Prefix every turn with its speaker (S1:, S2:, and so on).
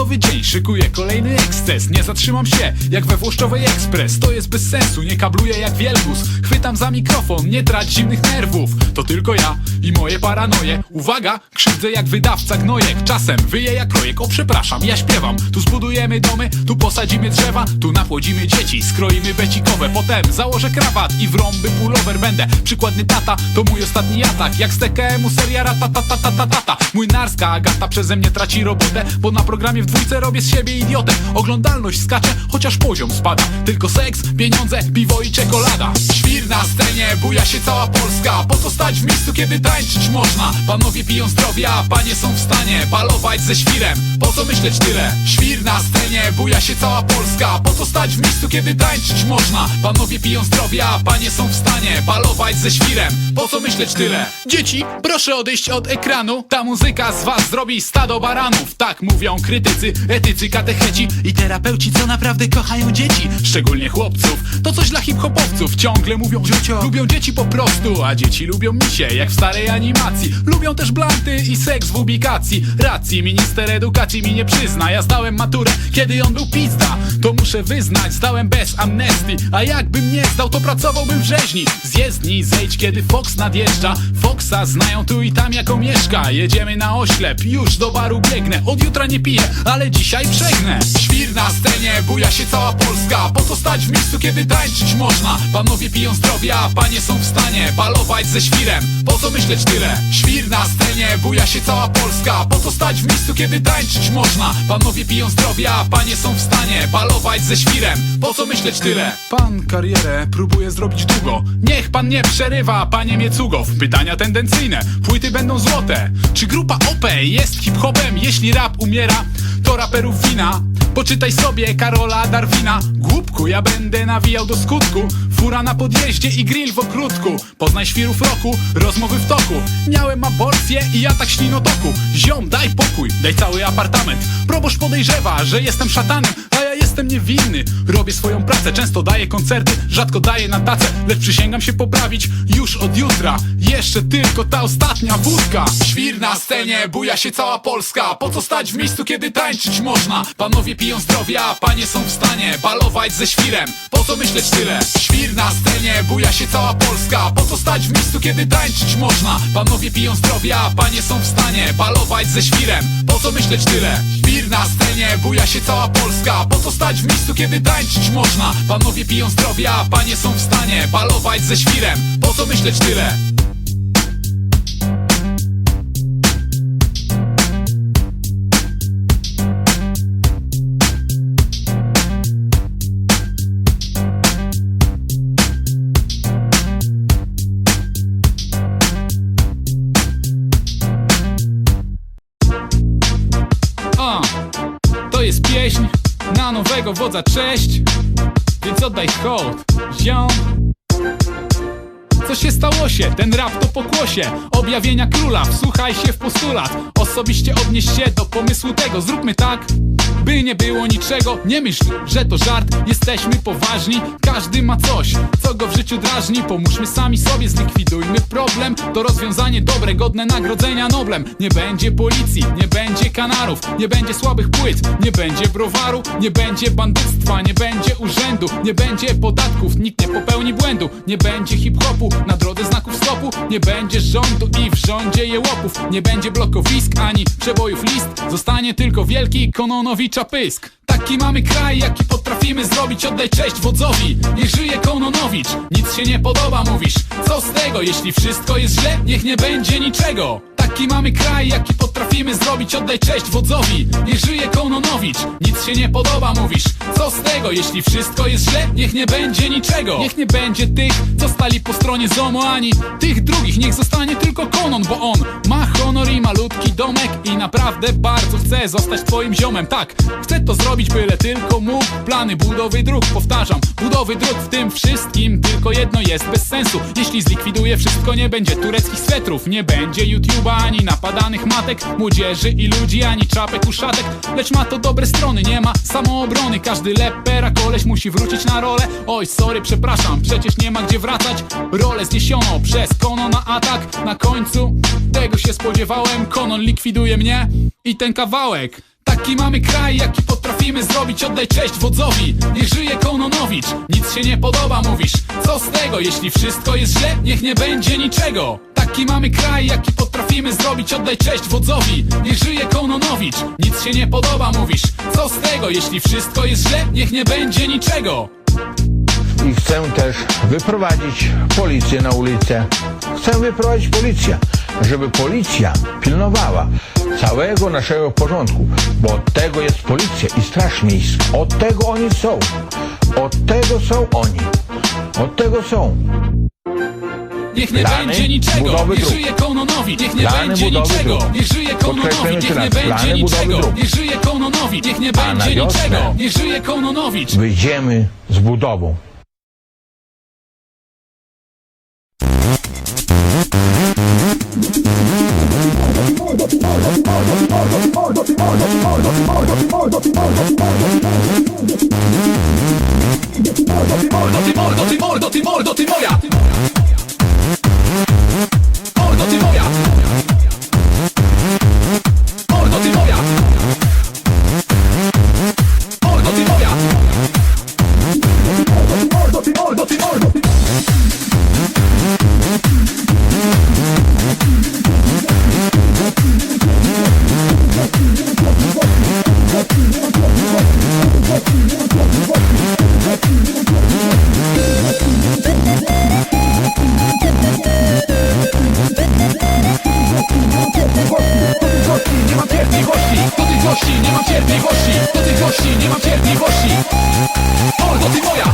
S1: Nowy dzień, szykuję kolejny eksces. Nie zatrzymam się, jak we Włoszczowej Ekspres. To jest bez sensu, nie kabluję jak wielbus Chwytam za mikrofon, nie trać zimnych nerwów. To tylko ja i moje paranoje. Uwaga, krzywdzę jak wydawca gnojek. Czasem wyję jak projek, o przepraszam, ja śpiewam. Tu zbudujemy domy, tu posadzimy drzewa Tu napłodzimy dzieci, skroimy becikowe Potem założę krawat i w rąby pullover będę. Przykładny tata, to mój ostatni atak. Jak z TKM-u seria ratatatatata Młynarska Agata przeze mnie traci robotę Bo na programie w dwójce robię z siebie idiotę. Oglądalność skacze, chociaż poziom spada. Tylko seks, pieniądze, piwo i czekolada. Świr na scenie, buja się cała Polska. Po co stać w miejscu, kiedy tańczyć można? Panowie piją zdrowie, a panie są w stanie Balować ze świrem, po co myśleć tyle? Świr na scenie, buja się cała Polska. Po co stać w miejscu, kiedy tańczyć można? Panowie piją zdrowie, a panie są w stanie Balować ze świrem, po co myśleć tyle? Dzieci, proszę odejść od ekranu. Ta muzyka z was zrobi stado baranów. Tak mówią krytycy, etycy, katecheci I terapeuci, co naprawdę kochają dzieci Szczególnie chłopców. To coś dla hip-hopowców. Ciągle mówią, że lubią dzieci po prostu A dzieci lubią misie, jak w starej animacji. Lubią też blanty i seks w ubikacji. Racji, minister edukacji mi nie przyzna. Ja zdałem maturę, kiedy on był pizda. To muszę wyznać, zdałem bez amnestii. A jakbym nie zdał, to pracowałbym w rzeźni. Z jezdni zejdź, kiedy Fox nadjeżdża Foxa znają tu i tam jako mieszka. Jedziemy na oślep, już do baru biegnę. Od jutra nie piję, ale dzisiaj przegnę. Świr na scenie, buja się cała Polska. Po co stać w miejscu, kiedy tańczyć można? Panowie piją zdrowie, a panie są w stanie Balować ze świrem, po co myśleć tyle? Świr na scenie, buja się cała Polska. Po co stać w miejscu, kiedy tańczyć można? Panowie piją zdrowie, a panie są w stanie Balować ze świrem, po co myśleć tyle? Pan karierę próbuje zrobić długo. Niech pan nie przerywa, panie Miecugow Pytania tendencyjne, płyty będą złote. Czy grupa OP jest hip-hopem? Jeśli rap umiera, to raperów wina. Poczytaj sobie Karola Darwina. Głupku, ja będę nawijał do skutku. Fura na podjeździe i grill w ogródku. Poznaj świrów roku, rozmowy w toku. Miałem aborcję i atak ślinotoku Ziom, daj pokój, daj cały apartament. Proboszcz podejrzewa, że jestem szatanem jestem niewinny Robię swoją pracę, często daję koncerty Rzadko daję na tacę, lecz przysięgam się poprawić Już od jutra, jeszcze tylko ta ostatnia wódka Świr na scenie, buja się cała Polska Po co stać w miejscu, kiedy tańczyć można? Panowie piją zdrowie, a panie są w stanie Balować ze świrem, po co myśleć tyle? Świr na scenie, buja się cała Polska Po co stać w miejscu, kiedy tańczyć można? Panowie piją zdrowie, a panie są w stanie Balować ze świrem, po co myśleć tyle? Świr na scenie, buja się cała Polska Po co stać w miejscu, kiedy tańczyć można? Panowie piją zdrowie, a panie są w stanie Balować ze świrem, po co myśleć tyle? Na nowego wodza, cześć. Więc oddaj hołd, ziom. Co się stało się? Ten rap to pokłosie. Objawienia króla, wsłuchaj się w postulat. Osobiście odnieś się do pomysłu tego Zróbmy tak, by nie było niczego Nie myśl, że to żart, jesteśmy poważni Każdy ma coś, co go w życiu drażni. Pomóżmy sami sobie, zlikwidujmy problem. To rozwiązanie dobre, godne nagrodzenia Noblem. Nie będzie policji, nie będzie kanarów Nie będzie słabych płyt, nie będzie browaru Nie będzie bandyctwa, nie będzie urzędu Nie będzie podatków, nikt nie popełni błędu. Nie będzie hip-hopu na drodze znaków stopu. Nie będzie rządu i w rządzie jełopów. Nie będzie blokowisk ani przebojów list. Zostanie tylko wielki Kononowicza pysk. Taki mamy kraj, jaki potrafimy zrobić. Oddaj cześć wodzowi, niech żyje Kononowicz. Nic się nie podoba, mówisz. Co z tego, jeśli wszystko jest źle Niech nie będzie niczego Taki mamy kraj, jaki potrafimy zrobić? Oddaj cześć wodzowi, niech żyje Kononowicz. Nic się nie podoba, mówisz. Co z tego, jeśli wszystko jest źle? Niech nie będzie niczego. Niech nie będzie tych, co stali po stronie ZOMO Ani tych drugich, niech zostanie tylko Konon Bo on ma honor i malutki domek. I naprawdę bardzo chce zostać twoim ziomem. Tak, chce to zrobić, byle tylko mógł. Plany budowy dróg, powtarzam. Budowy dróg w tym wszystkim Tylko jedno jest bez sensu. Jeśli zlikwiduje wszystko, nie będzie tureckich swetrów. Nie będzie YouTube'a ani napadanych matek Młodzieży i ludzi, ani czapek uszatek. Lecz ma to dobre strony, nie ma samoobrony. Każdy lepera koleś musi wrócić na rolę. Oj, sorry, przepraszam, przecież nie ma gdzie wracać. Rolę zniesiono przez Kono na atak. Na końcu tego się spodziewałem. Konon likwiduje mnie i ten kawałek. Tak Taki mamy kraj, jaki potrafimy zrobić. Oddaj cześć wodzowi, niech żyje Kononowicz. Nic się nie podoba, mówisz. Co z tego, jeśli wszystko jest źle Niech nie będzie niczego Taki mamy kraj, jaki potrafimy zrobić Oddaj cześć wodzowi, niech żyje Kononowicz Nic się nie podoba, mówisz Co z tego, jeśli wszystko jest źle Niech nie będzie niczego
S2: i chcę też wyprowadzić policję na ulicę. Chcę wyprowadzić policję, żeby policja pilnowała całego naszego porządku, bo od tego jest policja i straż miejska. Od tego oni są. Od tego są oni. Od tego są.
S1: Niech nie
S2: Plany
S1: będzie niczego, niech żyje Kononowicz, niech nie
S2: Plany
S1: będzie niczego,
S2: dróg.
S1: niech żyje Kononowicz, niech nie będzie niczego,
S2: dróg.
S1: niech żyje Kononowicz, niech nie będzie niczego, niech żyje Kononowicz.
S2: Wyjdziemy z budową.
S1: Mordo, ty mordo, ty mordo, ty moja! Do tych gości nie mam cierpliwości. Olgo, ty moja.